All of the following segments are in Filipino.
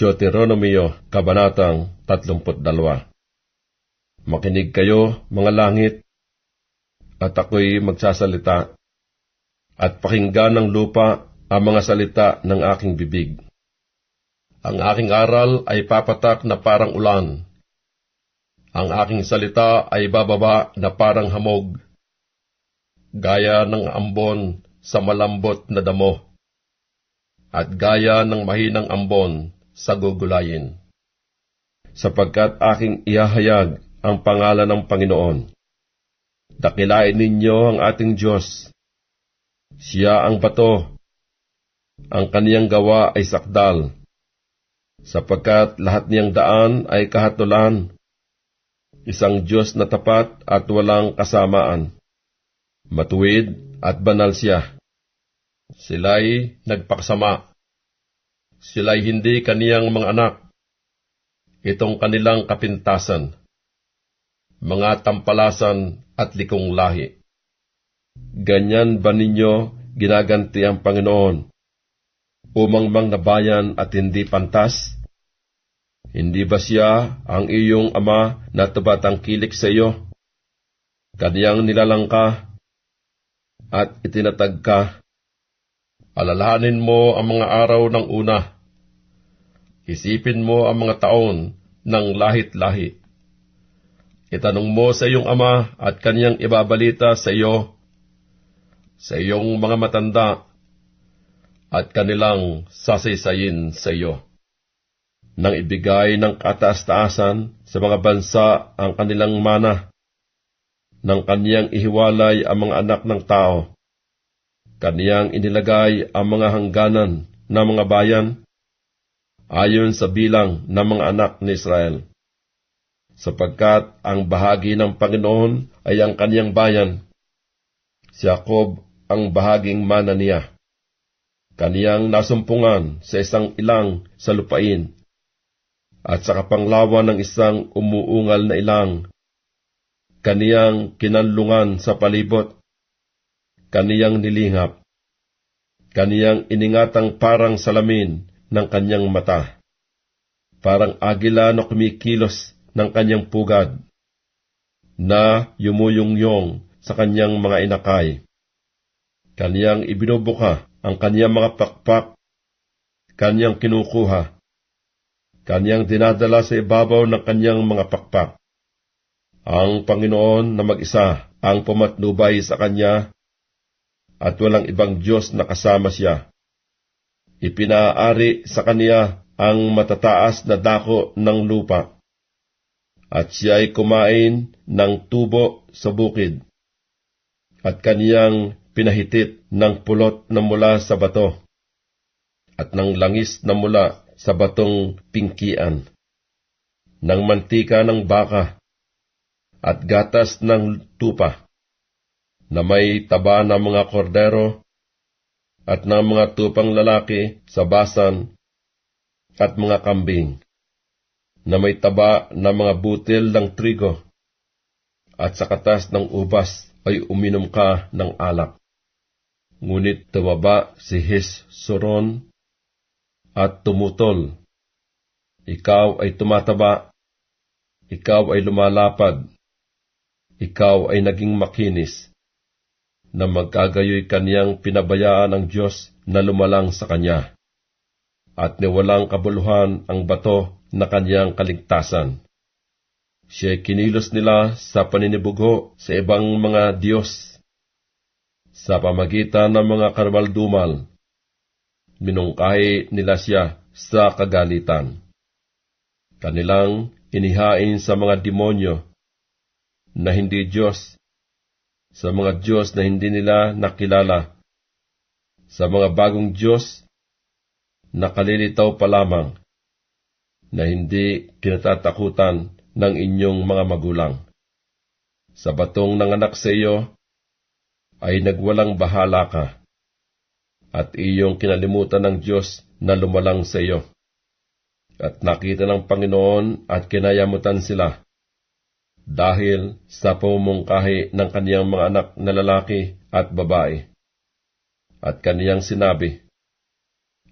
Deuteronomio, Kabanatang 32 Makinig kayo, mga langit, at ako'y magsasalita, at pakinggan ng lupa ang mga salita ng aking bibig. Ang aking aral ay papatak na parang ulan. Ang aking salita ay bababa na parang hamog, gaya ng ambon sa malambot na damo, at gaya ng mahinang ambon sa gugulayin. Sapagkat aking ihahayag ang pangalan ng Panginoon. Dakilain ninyo ang ating Diyos. Siya ang bato. Ang kaniyang gawa ay sakdal. Sapagkat lahat niyang daan ay kahatulan. Isang Diyos na tapat at walang kasamaan. Matuwid at banal siya. Sila'y nagpaksama. Sila'y hindi kaniyang mga anak. Itong kanilang kapintasan. Mga tampalasan at likong lahi. Ganyan ba ninyo ginaganti ang Panginoon? Umangmang na bayan at hindi pantas? Hindi ba siya ang iyong ama na tubatang kilik sa iyo? Kaniyang nilalang ka at itinatag ka. Alalahanin mo ang mga araw ng una. Isipin mo ang mga taon ng lahit-lahi. Itanong mo sa iyong ama at kaniyang ibabalita sa iyo, sa iyong mga matanda, at kanilang sasaysayin sa iyo. Nang ibigay ng kataas-taasan sa mga bansa ang kanilang mana, nang kaniyang ihiwalay ang mga anak ng tao, kaniyang inilagay ang mga hangganan ng mga bayan, ayon sa bilang ng mga anak ni Israel. Sapagkat ang bahagi ng Panginoon ay ang kaniyang bayan, si Jacob ang bahaging mana niya. Kaniyang nasumpungan sa isang ilang sa lupain, at sa kapanglawan ng isang umuungal na ilang, kaniyang kinanlungan sa palibot, kaniyang nilingap, kaniyang iningatang parang salamin ng kanyang mata, parang agila na kumikilos ng kanyang pugad, na yumuyungyong sa kanyang mga inakay. Kaniyang ibinubuka ang kaniyang mga pakpak, kaniyang kinukuha, kaniyang dinadala sa ibabaw ng kaniyang mga pakpak. Ang Panginoon na mag-isa ang pumatnubay sa kanya at walang ibang Diyos na kasama siya. Ipinaari sa kaniya ang matataas na dako ng lupa, at siya ay kumain ng tubo sa bukid, at kaniyang pinahitit ng pulot na mula sa bato, at ng langis na mula sa batong pingkian, ng mantika ng baka, at gatas ng tupa, na may taba ng mga kordero, at ng mga tupang lalaki sa basan, at mga kambing, na may taba ng mga butil ng trigo, at sa katas ng ubas ay uminom ka ng alak. Ngunit tumaba si Hesron at tumutol. Ikaw ay tumataba, ikaw ay lumalapad, ikaw ay naging makinis, na magkagayoy kaniyang pinabayaan ng Diyos na lumalang sa kanya, at niwalang kabuluhan ang bato na kaniyang kaligtasan. Siya kinilos nila sa paninibugho sa ibang mga Diyos. Sa pamagitan ng mga karmaldumal, minungkahi nila siya sa kagalitan. Kanilang inihain sa mga demonyo na hindi Diyos, sa mga Diyos na hindi nila nakilala, sa mga bagong Diyos na kalilitaw pa lamang, na hindi kinatatakutan ng inyong mga magulang. Sa batong nanganak sa iyo, ay nagwalang bahala ka, at iyong kinalimutan ng Diyos na lumalang sa iyo. At nakita ng Panginoon at kinayamutan sila, dahil sa pumungkahi ng kaniyang mga anak na lalaki at babae. At kaniyang sinabi,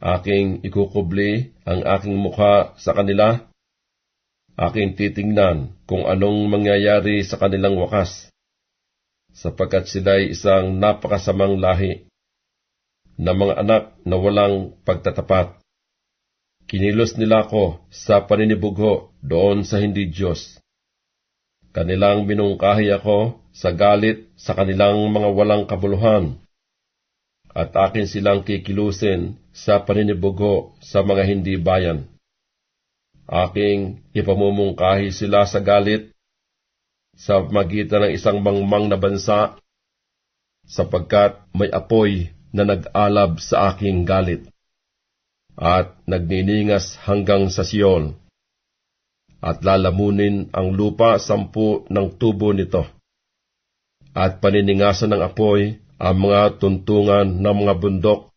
aking ikukubli ang aking mukha sa kanila, aking titingnan kung anong mangyayari sa kanilang wakas, sapagkat sila'y isang napakasamang lahi na mga anak na walang pagtatapat. Kinilos nila ako sa paninibugho doon sa hindi Diyos. Kanilang minungkahi ako sa galit sa kanilang mga walang kabuluhan at akin silang kikilusin sa paninibugho sa mga hindi bayan. Aking ipamumungkahi sila sa galit sa magitan ng isang mangmang na bansa sapagkat may apoy na nag-alab sa aking galit at nagniningas hanggang sa Sion at lalamunin ang lupa sampu ng tubo nito at paniningasan ng apoy ang mga tuntungan ng mga bundok.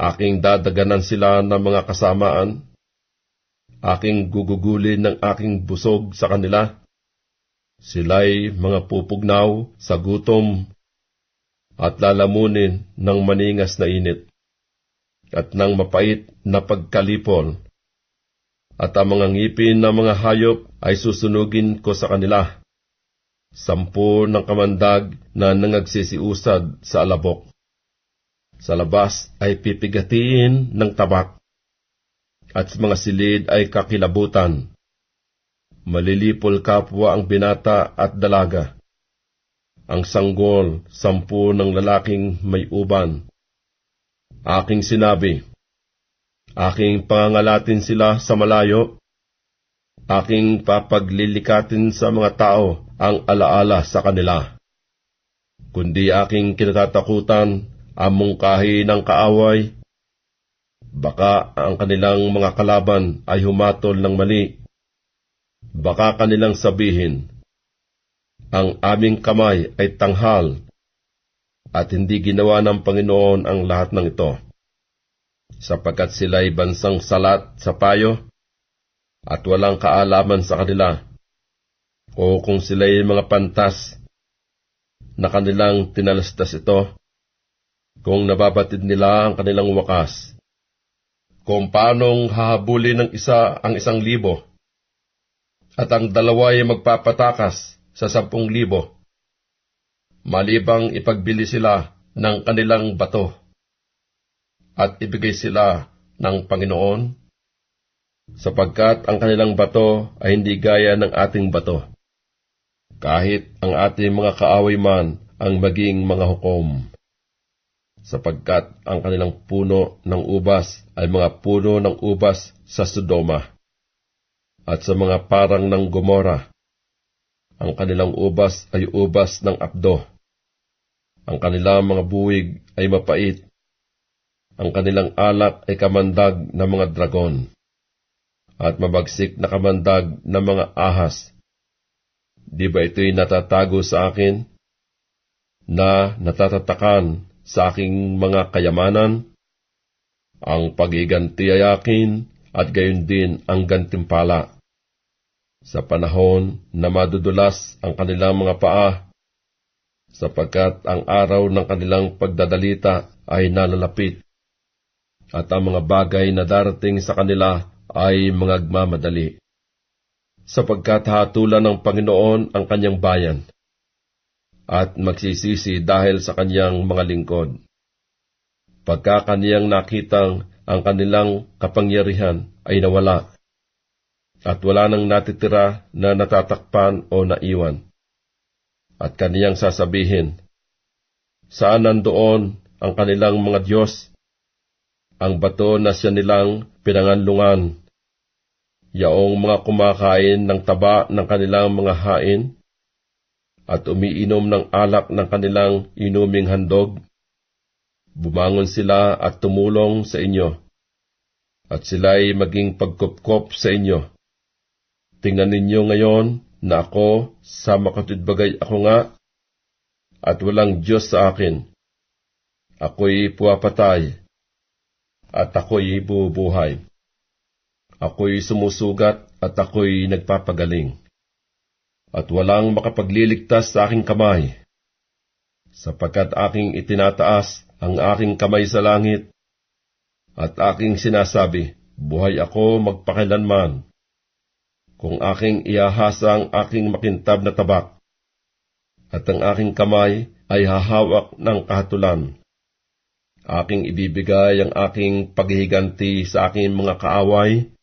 Aking dadaganan sila ng mga kasamaan. Aking gugugulin ng aking busog sa kanila. Sila'y mga pupugnaw sa gutom at lalamunin ng maningas na init at ng mapait na pagkalipol. At ang mga ngipin ng mga hayop ay susunugin ko sa kanila sampu ng kamandag na nangagsisiusad sa alabok. Sa labas ay pipigatiin ng tabak, at sa mga silid ay kakilabutan. Malilipol kapwa ang binata at dalaga. Ang sanggol, sampu ng lalaking may uban. Aking sinabi, aking pangangalatin sila sa malayo, aking papaglilikatin sa mga tao ang alaala sa kanila. Kundi aking kinatatakutan ang mungkahi ng kaaway, baka ang kanilang mga kalaban ay humatol ng mali. Baka kanilang sabihin, ang aming kamay ay tanghal at hindi ginawa ng Panginoon ang lahat ng ito, sapagkat sila'y bansang salat sa payo at walang kaalaman sa kanila. O kung sila'y mga pantas na kanilang tinalastas ito, kung nababatid nila ang kanilang wakas, kung paanong hahabulin ng isa ang isang libo, at ang dalawa ay magpapatakas sa sampung libo, malibang ipagbili sila ng kanilang bato, at ibigay sila ng Panginoon, sapagkat ang kanilang bato ay hindi gaya ng ating bato kahit ang ating mga kaaway man ang maging mga hukom. Sapagkat ang kanilang puno ng ubas ay mga puno ng ubas sa Sodoma, at sa mga parang ng Gomora. Ang kanilang ubas ay ubas ng Abdo. Ang kanilang mga buwig ay mapait. Ang kanilang alak ay kamandag ng mga dragon. At mabagsik na kamandag ng mga ahas Di ba ito'y natatago sa akin? Na natatatakan sa aking mga kayamanan? Ang pagiganti ay akin at gayon din ang gantimpala. Sa panahon na madudulas ang kanilang mga paa, sapagkat ang araw ng kanilang pagdadalita ay nalalapit, at ang mga bagay na darating sa kanila ay mga magmamadali sapagkat hatulan ng Panginoon ang kanyang bayan, at magsisisi dahil sa kanyang mga lingkod. Pagka kaniyang nakitang ang kanilang kapangyarihan ay nawala, at wala nang natitira na natatakpan o naiwan. At kaniyang sasabihin, Saan nandoon ang kanilang mga Diyos? Ang bato na siya nilang pinanganlungan yaong mga kumakain ng taba ng kanilang mga hain, at umiinom ng alak ng kanilang inuming handog, bumangon sila at tumulong sa inyo, at sila'y maging pagkopkop sa inyo. Tingnan ninyo ngayon na ako sa makatudbagay ako nga, at walang Diyos sa akin. Ako'y puwapatay, at ako'y bubuhay. Ako'y sumusugat at ako'y nagpapagaling. At walang makapagliligtas sa aking kamay, sapagkat aking itinataas ang aking kamay sa langit, At aking sinasabi, buhay ako magpakilanman. Kung aking iahasa ang aking makintab na tabak, at ang aking kamay ay hahawak ng kahatulan. Aking ibibigay ang aking paghihiganti sa aking mga kaaway,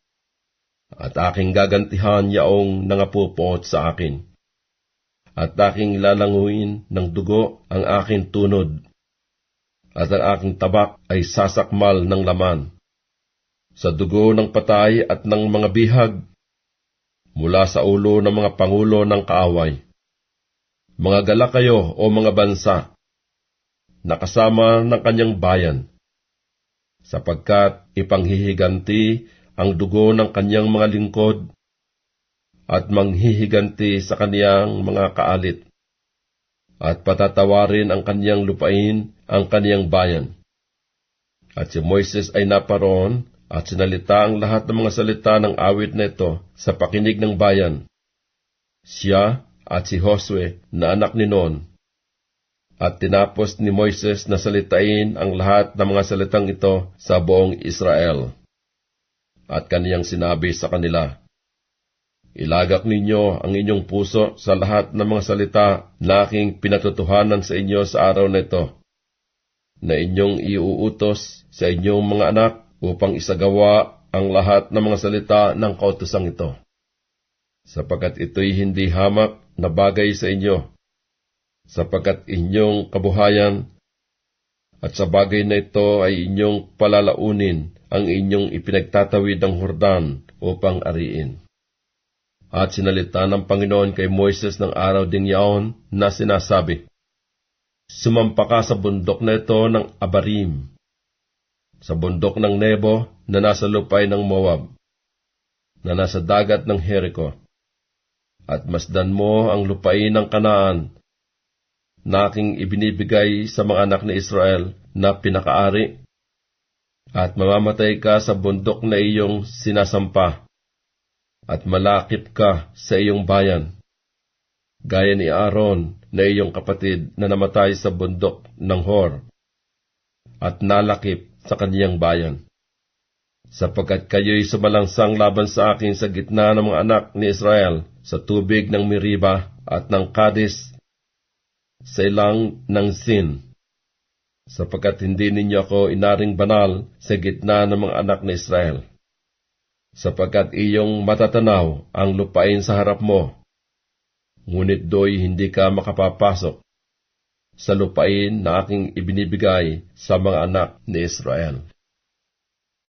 at aking gagantihan yaong nangapupuot sa akin. At aking lalanguin ng dugo ang aking tunod, at ang aking tabak ay sasakmal ng laman. Sa dugo ng patay at ng mga bihag, mula sa ulo ng mga pangulo ng kaaway. Mga gala kayo o mga bansa, nakasama ng kanyang bayan, sapagkat ipanghihiganti ang dugo ng kanyang mga lingkod at manghihiganti sa kaniyang mga kaalit, at patatawarin ang kanyang lupain ang kaniyang bayan. At si Moises ay naparoon at sinalita ang lahat ng mga salita ng awit na ito sa pakinig ng bayan. Siya at si Josue na anak ni Non. At tinapos ni Moises na salitain ang lahat ng mga salitang ito sa buong Israel. At kaniyang sinabi sa kanila, Ilagak ninyo ang inyong puso sa lahat ng mga salita na aking pinatutuhanan sa inyo sa araw na ito, na inyong iuutos sa inyong mga anak upang isagawa ang lahat ng mga salita ng kautosang ito sapagkat ito'y hindi hamak na bagay sa inyo, sapagkat inyong kabuhayan at sa bagay na ito ay inyong palalaunin ang inyong ipinagtatawid ng Hordan upang ariin. At sinalita ng Panginoon kay Moises ng araw ding yaon na sinasabi, Sumampa ka sa bundok na ito ng Abarim, sa bundok ng Nebo na nasa lupay ng Moab, na nasa dagat ng Jericho at masdan mo ang lupain ng kanaan na aking ibinibigay sa mga anak ni Israel na pinakaari, at mamamatay ka sa bundok na iyong sinasampa, at malakip ka sa iyong bayan, gaya ni Aaron na iyong kapatid na namatay sa bundok ng Hor, at nalakip sa kaniyang bayan. Sapagkat kayo'y sumalangsang laban sa akin sa gitna ng mga anak ni Israel sa tubig ng Meriba at ng Kadis sa ilang ng Sin, sapagkat hindi ninyo ako inaring banal sa gitna ng mga anak ni Israel, sapagkat iyong matatanaw ang lupain sa harap mo, ngunit do'y hindi ka makapapasok sa lupain na aking ibinibigay sa mga anak ni Israel.